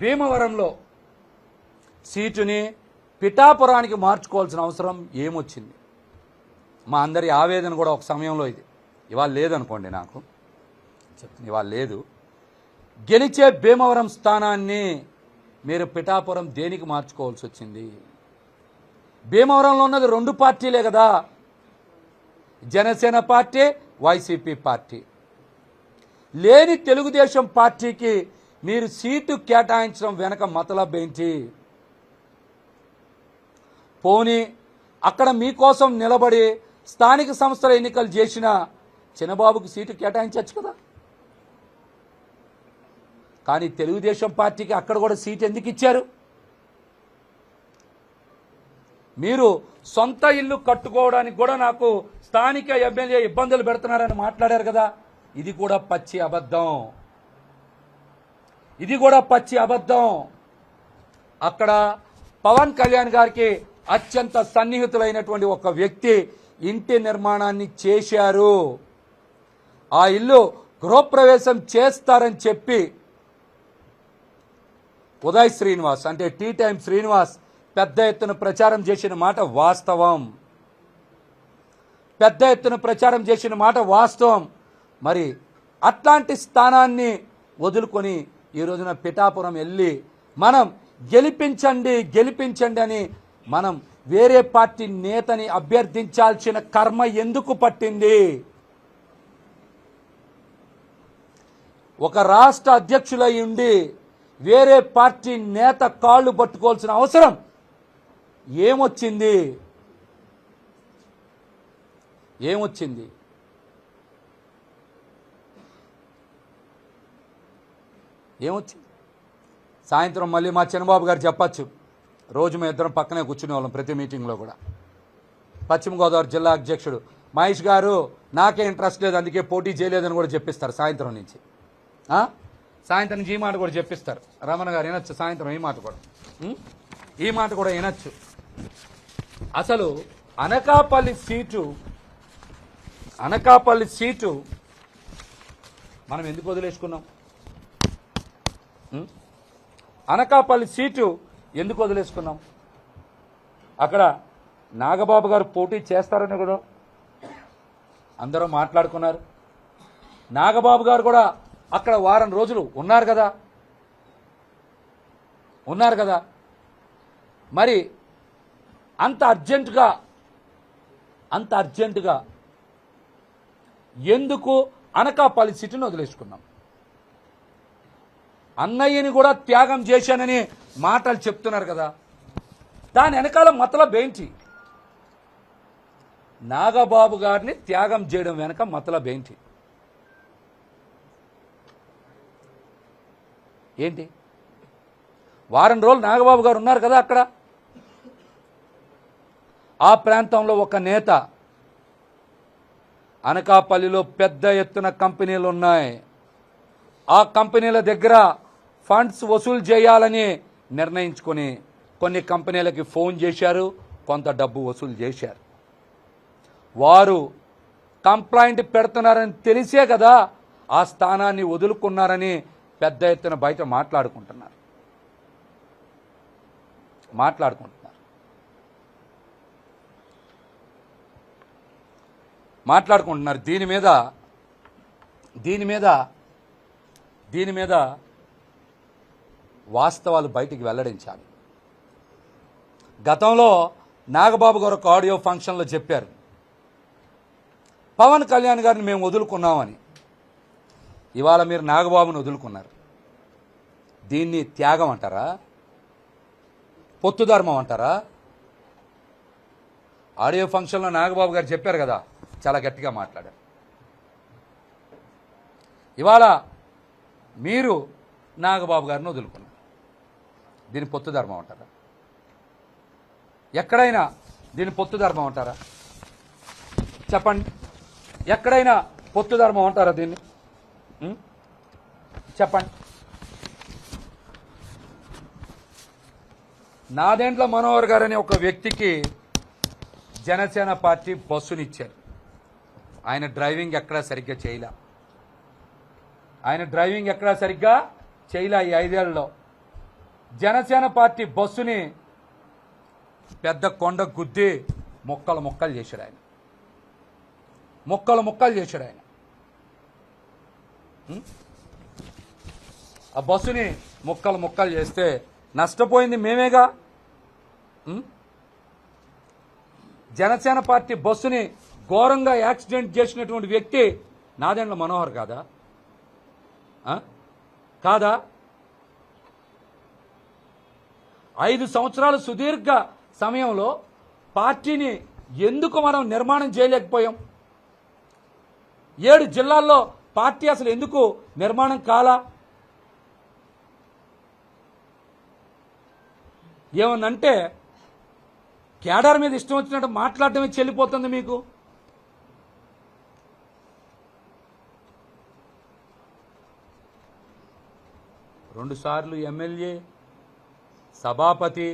భీమవరంలో సీటుని పిఠాపురానికి మార్చుకోవాల్సిన అవసరం ఏమొచ్చింది? మా అందరి ఆవేదన కూడా ఒక సమయంలో ఇది. ఇవాళ లేదనుకోండి నాకు. చెప్తుంది ఇవాళ లేదు. గెలిచే భీమవరం స్థానాన్ని మీరు పిఠాపురం దేనికి మార్చుకోవాల్సి వచ్చింది? భీమవరంలో ఉన్నది రెండు పార్టీలే కదా. Janasena party YCP party. లేని తెలుగుదేశం పార్టీకి మీరు సీటు కేటాయించడం వెనక మతలబ్ ఏంటి? పోనీ అక్కడ మీకోసం నిలబడి స్థానిక సంస్థల ఎన్నికలు చేసిన చిన్నబాబుకి సీటు కేటాయించవచ్చు కదా? కానీ తెలుగుదేశం పార్టీకి అక్కడ కూడా సీట్ ఎందుకు ఇచ్చారు? మీరు సొంత ఇల్లు కట్టుకోవడానికి కూడా నాకు స్థానిక ఎమ్మెల్యే ఇబ్బందులు పెడుతున్నారని మాట్లాడారు కదా? ఇది కూడా పచ్చి అబద్ధం. ఇది కూడా పచ్చి అబద్ధం. అక్కడ పవన్ కళ్యాణ్ గారికి అత్యంత సన్నిహితులైనటువంటి ఒక వ్యక్తి ఇంటి నిర్మాణాన్ని చేశారు. ఆ ఇల్లు గృహప్రవేశం చేస్తారని చెప్పి ఉదయ్ శ్రీనివాస్ అంటే టీ టైం శ్రీనివాస్ పెద్ద ఎత్తున ప్రచారం చేసిన మాట వాస్తవం. పెద్ద ఎత్తున ప్రచారం చేసిన మాట వాస్తవం. మరి అట్లాంటి స్థానాన్ని వదులుకొని ఈ రోజున పిఠాపురం వెళ్ళి మనం గెలిపించండి గెలిపించండి అని మనం వేరే పార్టీ నేతని అభ్యర్థించాల్సిన కర్మ ఎందుకు పట్టింది? ఒక రాష్ట్ర అధ్యక్షులై ఉండి వేరే పార్టీ నేత కాళ్ళు పట్టుకోవాల్సిన అవసరం ఏమొచ్చింది? ఏమొచ్చింది? ఏమొచ్చింది? సాయంత్రం మళ్ళీ మా చిన్నబాబు గారు చెప్పచ్చు. రోజు మేము ఇద్దరం పక్కనే కూర్చునే వాళ్ళం ప్రతి మీటింగ్లో కూడా. పశ్చిమ గోదావరి జిల్లా అధ్యక్షుడు మహేష్ గారు నాకే ఇంట్రెస్ట్ లేదు అందుకే పోటీ చేయలేదని కూడా చెప్పిస్తారు సాయంత్రం నుంచి. సాయంత్రం నుంచి ఈ మాట కూడా చెప్పిస్తారు. రమణ గారు వినొచ్చు సాయంత్రం ఈ మాట కూడా. ఈ మాట కూడా వినొచ్చు. అసలు అనకాపల్లి సీటు అనకాపల్లి సీటు మనం ఎందుకు వదిలేసుకున్నాం? అనకాపల్లి సీటు ఎందుకు వదిలేసుకున్నాం? అక్కడ నాగబాబు గారు పోటీ చేస్తారని కూడా అందరూ మాట్లాడుకున్నారు. నాగబాబు గారు కూడా అక్కడ వారం రోజులు ఉన్నారు కదా? ఉన్నారు కదా? మరి అంత అర్జెంటుగా అంత అర్జెంటుగా ఎందుకు అనకాపల్లి సీటును వదిలేసుకున్నాం? అన్నయ్యని కూడా త్యాగం చేశానని మాటలు చెప్తున్నారు కదా. దాని వెనకాల మతలబ్ ఏంటి? నాగబాబు గారిని త్యాగం చేయడం వెనక మతలబ్ ఏంటి? ఏంటి? వారం రోజులు నాగబాబు గారు ఉన్నారు కదా అక్కడ? ఆ ప్రాంతంలో ఒక నేత అనకాపల్లిలో పెద్ద ఎత్తున కంపెనీలు ఉన్నాయి. ఆ కంపెనీల దగ్గర ఫండ్స్ వసూలు చేయాలని నిర్ణయించుకొని కొన్ని కంపెనీలకి ఫోన్ చేశారు కొంత డబ్బు వసూలు చేశారు. వారు కంప్లైంట్ పెడుతున్నారని తెలిసే కదా ఆ స్థానాన్ని వదులుకున్నారని పెద్ద ఎత్తున బయట మాట్లాడుకుంటున్నారు. మాట్లాడుకుంటున్నారు. మాట్లాడుకుంటున్నారు. దీని మీద దీని మీద దీని మీద వాస్తవాలు బయటికి వెల్లడించాలి. గతంలో నాగబాబు గారు ఒక ఆడియో ఫంక్షన్లో చెప్పారు పవన్ కళ్యాణ్ గారిని మేము వదులుకున్నామని. ఇవాళ మీరు నాగబాబుని వదులుకున్నారు. దీన్ని త్యాగం అంటారా? పొత్తు ధర్మం అంటారా? ఆడియో ఫంక్షన్లో నాగబాబు గారు చెప్పారు కదా చాలా గట్టిగా మాట్లాడారు. ఇవాళ మీరు నాగబాబు గారిని వదులుకున్నారు. దీని పొత్తు ధర్మం అంటారా? ఎక్కడైనా దీని పొత్తు ధర్మం అంటారా? చెప్పండి. ఎక్కడైనా పొత్తు ధర్మం అంటారా దీన్ని? చెప్పండి. నాదెండ్ల మనోహర్ గారు అనే ఒక వ్యక్తికి జనసేన పార్టీ బస్సునిచ్చారు. ఆయన డ్రైవింగ్ ఎక్కడా సరిగ్గా చేయలే. ఆయన డ్రైవింగ్ ఎక్కడా సరిగ్గా చేయలే ఈ ఐదేళ్ళలో. జనసేన పార్టీ బస్సుని పెద్ద కొండ గుద్ది మొక్కలు మొక్కలు చేశాడు ఆయన. మొక్కలు మొక్కలు చేశాడు ఆయన. ఆ బస్సుని ముక్కలు ముక్కలు చేస్తే నష్టపోయింది మేమేగా? జనసేన పార్టీ బస్సుని ఘోరంగా యాక్సిడెంట్ చేసినటువంటి వ్యక్తి నాదెండ్ల మనోహర్ కాదా? కాదా? ఐదు సంవత్సరాల సుదీర్ఘ సమయంలో పార్టీని ఎందుకు మనం నిర్మాణం చేయలేకపోయాం? ఏడు జిల్లాల్లో పార్టీ అసలు ఎందుకు నిర్మాణం కాలా? ఏమన్నంటే కేడార్ మీద ఇష్టం వచ్చినట్టు మాట్లాడటమే చెల్లిపోతుంది మీకు? రెండుసార్లు ఎమ్మెల్యే సభాపతి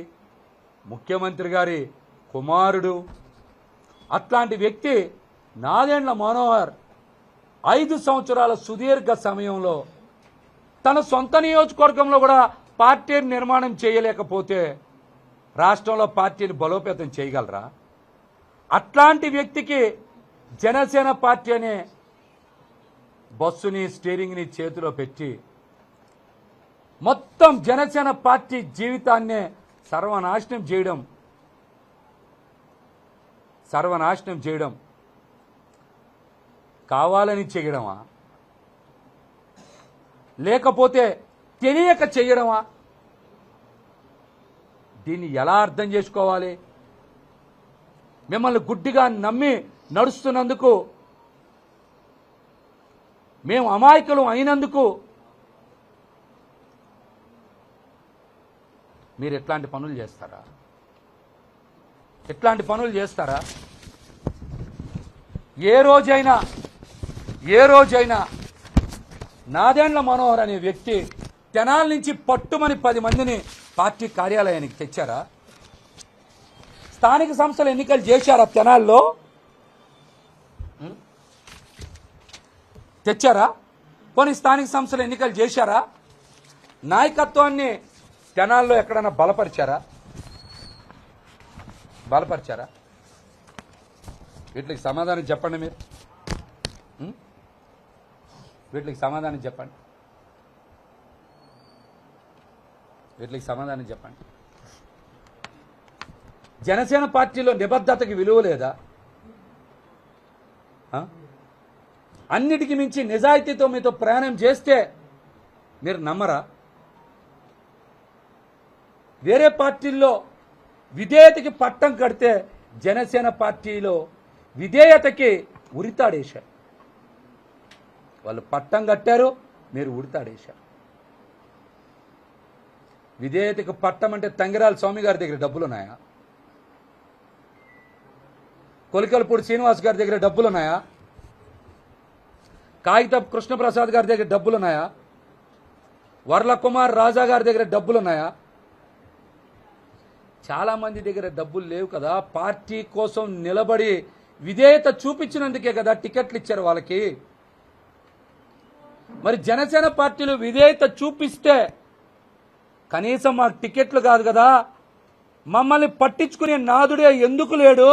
ముఖ్యమంత్రి గారి కుమారుడు అట్లాంటి వ్యక్తి నాదేండ్ల మనోహర్ ఐదు సంవత్సరాల సుదీర్ఘ సమయంలో తన సొంత నియోజకవర్గంలో కూడా పార్టీని నిర్మాణం చేయలేకపోతే రాష్ట్రంలో పార్టీని బలోపేతం చేయగలరా? అట్లాంటి వ్యక్తికి జనసేన పార్టీ అనే బస్సుని స్టీరింగ్ని చేతిలో పెట్టి మొత్తం జనసేన పార్టీ జీవితాన్నే సర్వనాశనం చేయడం. సర్వనాశనం చేయడం. కావాలని చేయడమా? లేకపోతే తెలియక చేయడమా? దీన్ని ఎలా అర్థం చేసుకోవాలి? మిమ్మల్ని గుడ్డిగా నమ్మి నడుస్తున్నందుకు మేము అమాయకులు అయినందుకు మీరు ఎట్లాంటి పనులు చేస్తారా? ఎట్లాంటి పనులు చేస్తారా? ఏ రోజైనా ఏ రోజైనా నాదేండ్ల మనోహర్ అనే వ్యక్తి తెనాల నుంచి పట్టుమని పది మందిని పార్టీ కార్యాలయానికి తెచ్చారా? స్థానిక సంస్థల ఎన్నికలు చేశారా తెనాల్లో? తెచ్చారా? కొన్ని స్థానిక సంస్థల ఎన్నికలు చేశారా? నాయకత్వాన్ని తెనాల్లో ఎక్కడైనా బలపరిచారా? బలపరిచారా? వీటికి సమాధానం చెప్పండి మీరు. వీటికి సమాధానం చెప్పండి. వీటికి సమాధానం చెప్పండి. జనసేన పార్టీలో నిబద్ధతకి విలువ లేదా? అన్నిటికీ మించి నిజాయితీతో మీతో ప్రయాణం చేస్తే మీరు నమ్మరా? వేరే పార్టీల్లో విధేయతకి పట్టం కడితే జనసేన పార్టీలో విధేయతకి ఉరితాడేశారు. వాళ్ళు పట్టం కట్టారు మీరు ఉరితాడేశారు. విధేయతకి పట్టం అంటే తంగిరాల స్వామి గారి దగ్గర డబ్బులు ఉన్నాయా కొలికలపూడి శ్రీనివాస్ గారి దగ్గర డబ్బులు ఉన్నాయా కాగితపు కృష్ణప్రసాద్ గారి దగ్గర డబ్బులు ఉన్నాయా వర్ల కుమార్ రాజా గారి దగ్గర డబ్బులు ఉన్నాయా చాలా మంది దగ్గర డబ్బులు లేవు కదా పార్టీ కోసం నిలబడి విధేయత చూపించినందుకే కదా టికెట్లు ఇచ్చారు వాళ్ళకి. మరి జనసేన పార్టీలో విధేయత చూపిస్తే కనీసం మాకు టికెట్లు కాదు కదా మమ్మల్ని పట్టించుకునే నాదుడే ఎందుకు లేడు?